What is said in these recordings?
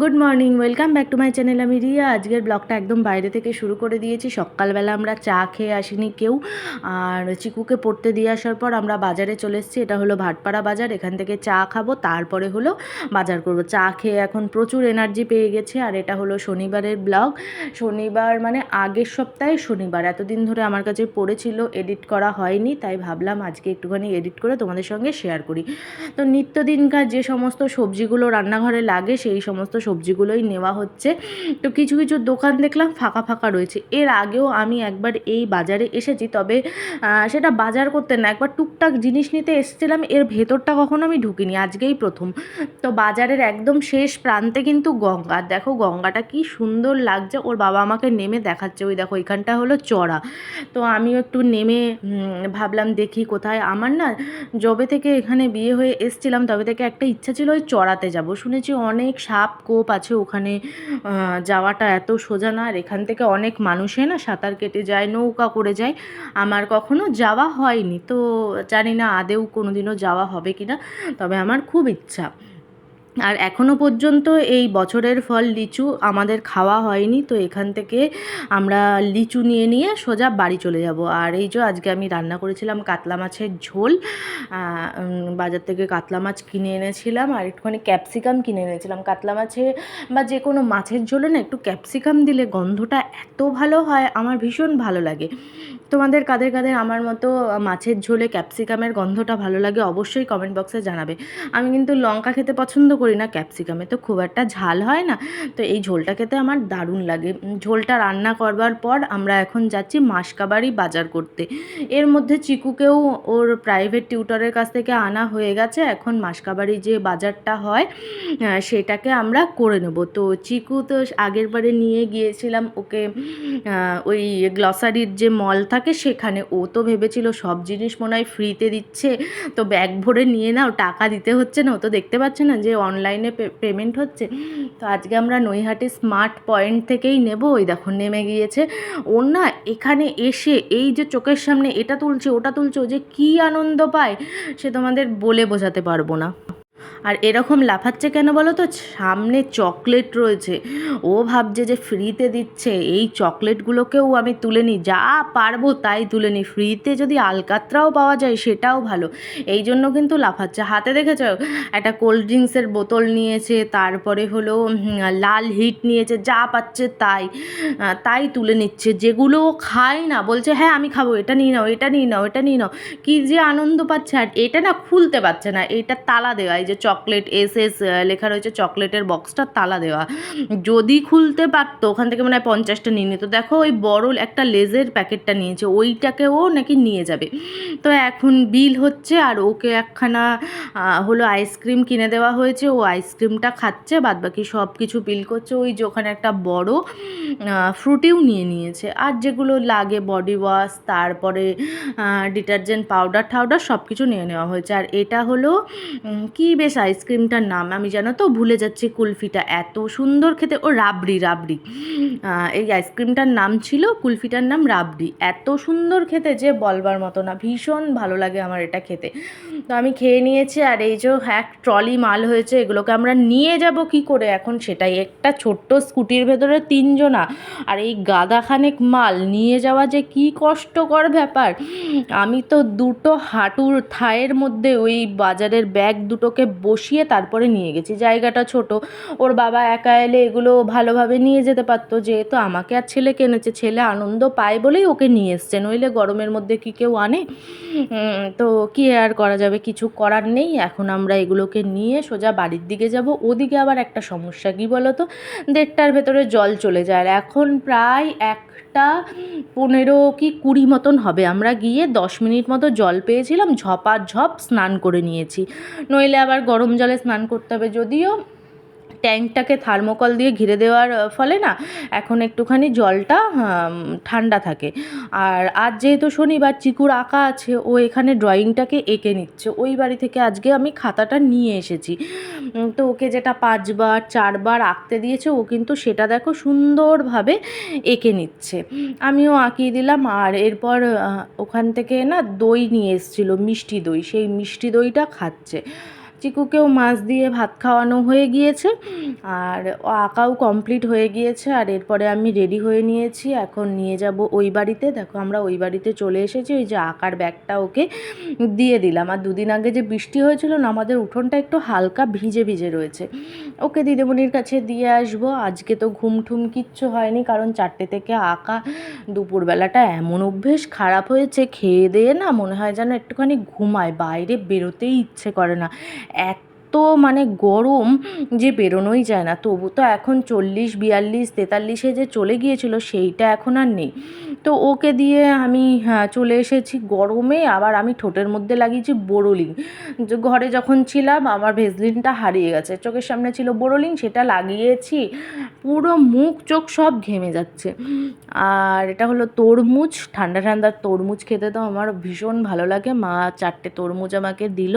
Good morning welcome back to my channel আমি রিয়া। আজকের ব্লগটা একদম বাইরে থেকে শুরু করে দিয়েছি। সকালবেলা আমরা চা খেয়ে আসিনি কেউ। আর চিকুকে পড়তে দিয়ে আসার পর আমরা বাজারে চলে এসেছি। এটা হলো ভাটপাড়া বাজার। এখান থেকে চা খাব। তারপরে হলো বাজার করব। চা খেয়ে এখন প্রচুর এনার্জি পেয়ে গেছে। আর এটা হলো শনিবারের ব্লগ শনিবার মানে আগের সপ্তাহে শনিবার। এতদিন ধরে আমার কাছে পড়েছিল এডিট করা হয়নি। তাই ভাবলাম আজকে একটুখানি এডিট করে তোমাদের সঙ্গে শেয়ার করি। তো নিত্যদিনকার যে সমস্ত সবজিগুলো রান্নাঘরে লাগে, সেই সমস্ত সবজিগুলোই নেওয়া হচ্ছে। তো কিছু কিছু দোকান দেখলাম ফাঁকা ফাঁকা রয়েছে। এর আগেও আমি একবার এই বাজারে এসেছি, তবে সেটা বাজার করতে না, একবার টুকটাক জিনিস নিতে এসেছিলাম, এর ভেতরটা কখনো আমি ঢুকিনি, আজকেই প্রথম। তো বাজারের একদম শেষ প্রান্তে কিন্তু গঙ্গা। দেখো গঙ্গাটা কি সুন্দর লাগছে, ওর বাবা আমাকে নেমে দেখাচ্ছে, ওই দেখো এখানটা হলো চড়া। তো আমিও একটু নেমে ভাবলাম দেখি কোথায়। আমার না যবে থেকে এখানে বিয়ে হয়ে এসছিলাম, তবে থেকে একটা ইচ্ছা ছিল ওই চড়াতে যাব। শুনেছি অনেক সাপ কোপ আছে ওখানে যাওয়াটা এত সোজা না। আর এখান থেকে অনেক মানুষে না সাঁতার কেটে যায়, নৌকা করে যায়। আমার কখনো যাওয়া হয়নি, তো জানি না আদেও কোনোদিনও যাওয়া হবে কি না তবে আমার খুব ইচ্ছা। আর এখনও পর্যন্ত এই বছরের ফল লিচু আমাদের খাওয়া হয়নি, তো এখান থেকে আমরা লিচু নিয়ে নিয়ে সোজা বাড়ি চলে যাব। আর এই যে আজকে আমি রান্না করেছিলাম কাতলা মাছের ঝোল বাজার থেকে কাতলা মাছ কিনে এনেছিলাম আর একটুখানি ক্যাপসিকাম কিনে এনেছিলাম। কাতলা মাছে বা যে কোনো মাছের ঝোলে না একটু ক্যাপসিকাম দিলে গন্ধটা এত ভালো হয়, আমার ভীষণ ভালো লাগে। তোমাদের কাদের কাদের আমার মতো মাছের ঝোলে ক্যাপসিকামের গন্ধটা ভালো লাগে অবশ্যই কমেন্ট বক্সে জানাবে। আমি কিন্তু লঙ্কা খেতে পছন্দ করি না ক্যাপসিকামে তো খুব একটা ঝাল হয় না। তো এই ঝোলটা খেতে আমার দারুণ লাগে। ঝোলটা রান্না করবার পর আমরা এখন যাচ্ছি মাসকাবাড়ি বাজার করতে। এর মধ্যে চিকুকেও ওর প্রাইভেট টিউটরের কাছ থেকে আনা হয়ে গেছে। এখন মাসকাবাড়ি যে বাজারটা হয় সেটাকে আমরা করে নেব। তো চিকু তো আগের বারে নিয়ে গিয়েছিলাম ওকে ওই গ্লসারির যে মল থাকে সেখানে। ও তো ভেবেছিল সব জিনিস মনে হয় ফ্রিতে দিচ্ছে। তো ব্যাগ ভরে নিয়ে নাও, টাকা দিতে হচ্ছে না। ও তো দেখতে পাচ্ছে না যে অনলাইনে পেমেন্ট হচ্ছে। তো আজকে আমরা নৈহাটি স্মার্ট পয়েন্ট থেকেই নেব। ওই দেখো, নেমে গিয়েছে। ও না এখানে এসে এই যে চোখের সামনে এটা তুলছে, ওটা তুলছে, ও যে কী আনন্দ পায়, সে তোমাদের বলে বোঝাতে পারব না। আর এরকম লাফাচ্ছে কেন বলো তো? সামনে চকলেট রয়েছে। ও ভাবছে যে ফ্রিতে দিচ্ছে। এই চকলেটগুলোকেও আমি তুলে নিই। যা পারব তাই তুলে নিই। ফ্রিতে যদি আলকাতরাও পাওয়া যায় সেটাও ভালো। এই জন্য কিন্তু লাফাচ্ছে। হাতে দেখেছ? একটা কোল্ড ড্রিঙ্কসের বোতল নিয়েছে, তারপরে হলো লাল হিট নিয়েছে, যা পাচ্ছে তাই। তাই তুলে নিচ্ছে। যেগুলো খায় না, বলছে হ্যাঁ আমি খাব, এটা নিয়ে নাও, এটা নিয়ে নাও, এটা নিয়ে নাও। কী যে আনন্দ পাচ্ছে। আর এটা না খুলতে পারছে না। এটা তালা দেওয়া। এই যে চকলেট এস এস লেখা রয়েছে চকলেটের বক্সটা তালা দেওয়া। যদি খুলতে পারতো, ওখান থেকে মনে পঞ্চাশটা নিয়ে নিত। দেখো ওই বড় একটা লেজের প্যাকেটটা নিয়েছে, ওইটাকেও নাকি নিয়ে যাবে। তো এখন বিল হচ্ছে আর ওকে একখানা হলো আইসক্রিম কিনে দেওয়া হয়েছে। ও আইসক্রিমটা খাচ্ছে বাদ বাকি সব কিছু বিল করছে। ওই যে ওখানে একটা বড় ফ্রুটিও নিয়ে নিয়েছে। আর যেগুলো লাগে, বডি ওয়াশ, তারপরে ডিটারজেন্ট পাউডার টাউডার সব কিছু নিয়ে নেওয়া হয়েছে। আর এটা হলো কি বেশ আইসক্রিমটার নাম, আমি জানো তো ভুলে যাচ্ছি কুলফিটা, এত সুন্দর খেতে, ও রাবড়ি রাবড়ি। এই আইসক্রিমটার নাম ছিল, কুলফিটার নাম রাবড়ি। এত সুন্দর খেতে যে বলবার মতো না, ভীষণ ভালো লাগে আমার এটা খেতে। তো আমি খেয়ে নিয়েছি, আর এই যে এক ট্রলি মাল হয়েছে, এগুলোকে আমরা নিয়ে যাব কি করে এখন সেটাই? একটা ছোট্ট স্কুটির ভেতরে তিনজনা, আর এই গাদাখানেক মাল, নিয়ে যাওয়া যে কি কষ্টকর ব্যাপার। আমি তো দুটো হাঁটুর থায়ের মধ্যে ওই বাজারের ব্যাগ দুটোকে বসিয়ে তারপরে নিয়ে গেছি। জায়গাটা ছোট। ওর বাবা একা এলে এগুলো ভালোভাবে নিয়ে যেতে পারতো। যেহেতু আমাকে আর ছেলে কেনেছে, ছেলে আনন্দ পায় বলেই ওকে নিয়ে এসছে। নইলে গরমের মধ্যে কি কেউ আনে? তো কি আর করা যাবে? কিছু করার নেই। এখন আমরা এগুলোকে নিয়ে সোজা বাড়ির দিকে যাব। ওদিকে আবার একটা সমস্যা, কি বলো তো দেড়টার ভেতরে জল চলে যায়। আর এখন প্রায় একটা পনেরো কি কুড়ি মতন হবে। আমরা গিয়ে দশ মিনিট মতো জল পেয়েছিলাম ঝপা ঝপ স্নান করে নিয়েছি। নইলে আবার গরম জলে স্নান করতে হবে যদিও। ট্যাঙ্কটাকে থার্মোকল দিয়ে ঘিরে দেওয়ার ফলে না এখন একটুখানি জলটা ঠান্ডা থাকে। আর আজ যেহেতু শনিবার, চিকুর আঁকা আছে, ও এখানে ড্রয়িংটাকে এঁকে নিচ্ছে। ওই বাড়ি থেকে আজকে আমি খাতাটা নিয়ে এসেছি। তো ওকে যেটা পাঁচবার, চারবার আঁকতে দিয়েছে, ও কিন্তু সেটা দেখো সুন্দরভাবে এঁকে নিচ্ছে। আমিও আঁকিয়ে দিলাম, আর এরপর ওখান থেকে না দই নিয়ে এসেছিল, মিষ্টি দই। সেই মিষ্টি দইটা খাচ্ছে। চিকুকেও মাছ দিয়ে ভাত খাওয়ানো হয়ে গিয়েছে। আর আঁকাও কমপ্লিট হয়ে গিয়েছে আর এরপরে আমি রেডি হয়ে নিয়েছি। এখন নিয়ে যাব ওই বাড়িতে। দেখো আমরা ওই বাড়িতে চলে এসেছি ওই যে আঁকার ব্যাগটা ওকে দিয়ে দিলাম। আর দুদিন আগে যে বৃষ্টি হয়েছিল না আমাদের উঠোনটা একটু হালকা ভিজে ভিজে রয়েছে। ওকে দিদিমণির কাছে দিয়ে আসব। আজকে তো ঘুম ঠুম কিচ্ছু হয়নি কারণ চারটে থেকে আঁকা দুপুরবেলাটা এমন অভ্যেস খারাপ হয়েছে খেয়ে দিয়ে না মনে হয় যেন একটুখানি ঘুমায় বাইরে বেরোতেই ইচ্ছে করে না। এত মানে গরম যে বেরোনোই যায় না। তবু তো এখন চল্লিশ, বিয়াল্লিশ, তেতাল্লিশে যে চলে গিয়েছিল, সেইটা এখন আর নেই। তো ওকে দিয়ে আমি হ্যাঁ চলে এসেছি গরমে। আবার আমি ঠোঁটের মধ্যে লাগিয়েছি বোরোলিং ঘরে যখন ছিলাম, আমার ভেসলিনটা হারিয়ে গেছে। চোখের সামনে ছিল বোরোলিং সেটা লাগিয়েছি। পুরো মুখ, চোখ সব ঘেমে যাচ্ছে। আর এটা হলো তরমুজ, ঠান্ডা ঠান্ডা তরমুজ খেতে তো আমার ভীষণ ভালো লাগে। মা চারটে তরমুজ আমাকে দিল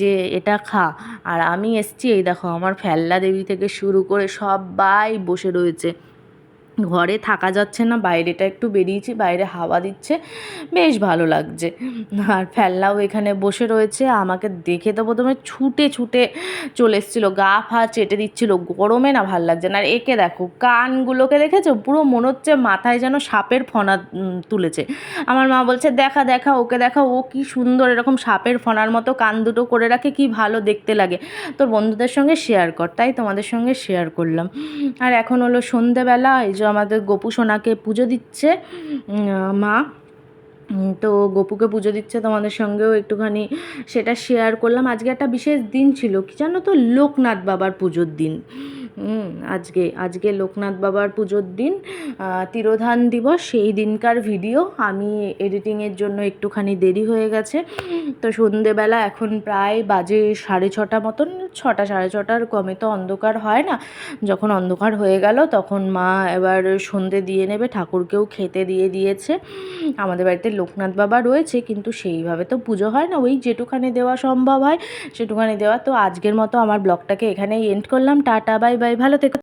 যে এটা খা। আর আমি এসছি, এই দেখো, আমার ফেল্লা দেবী থেকে শুরু করে সবাই বসে রয়েছে। ঘরে থাকা যাচ্ছে না, বাইরেটা একটু বেরিয়েছি, বাইরে হাওয়া দিচ্ছে, বেশ ভালো লাগছে। আর ফেল্লাও এখানে বসে রয়েছে, আমাকে দেখে তো প্রথমে ছুটে ছুটে চলে এসেছিল, গা ফা চেটে দিচ্ছিল, গরমে না ভালো লাগছে না। আর একে দেখো, কানগুলোকে দেখেছ? পুরো মনে হচ্ছে মাথায় যেন সাপের ফনা তুলেছে। আমার মা বলছে, দেখা দেখা, ওকে দেখা, ও কি সুন্দর এরকম সাপের ফনার মতো কান দুটো করে রাখে, কি ভালো দেখতে লাগে। তোর বন্ধুদের সঙ্গে শেয়ার কর। তাই তোমাদের সঙ্গে শেয়ার করলাম। আর এখন হলো সন্ধেবেলা, এই আমাদের গোপু সোনাকে পুজো দিচ্ছে মা। তো গপুকে পুজো দিচ্ছে তোমাদের সঙ্গেও একটুখানি সেটা শেয়ার করলাম। আজকে একটা বিশেষ দিন ছিল, কি জানো তো? লোকনাথ বাবার পুজোর দিন। আজকে আজকে লোকনাথ বাবার পুজোর দিন তিরোধান দিবস। সেই দিনকার ভিডিও আমি এডিটিংয়ের জন্য একটুখানি দেরি হয়ে গেছে। তো সন্ধেবেলা এখন প্রায় বাজে সাড়ে ছটা মতন। ছটা, সাড়ে ছটার কমে তো অন্ধকার হয় না। যখন অন্ধকার হয়ে গেল, তখন মা এবার সন্ধে দিয়ে নেবে, ঠাকুরকেও খেতে দিয়ে দিয়েছে। আমাদের বাড়িতে লোকনাথ বাবা রয়েছে, কিন্তু সেইভাবে তো পুজো হয় না। ওই যেটুখানি দেওয়া সম্ভব হয়, সেটুখানি দেওয়া। তো আজকের মতো আমার ব্লগটাকে এখানেই এন্ড করলাম। টাটা, বাই বাই, ভালো থেকো।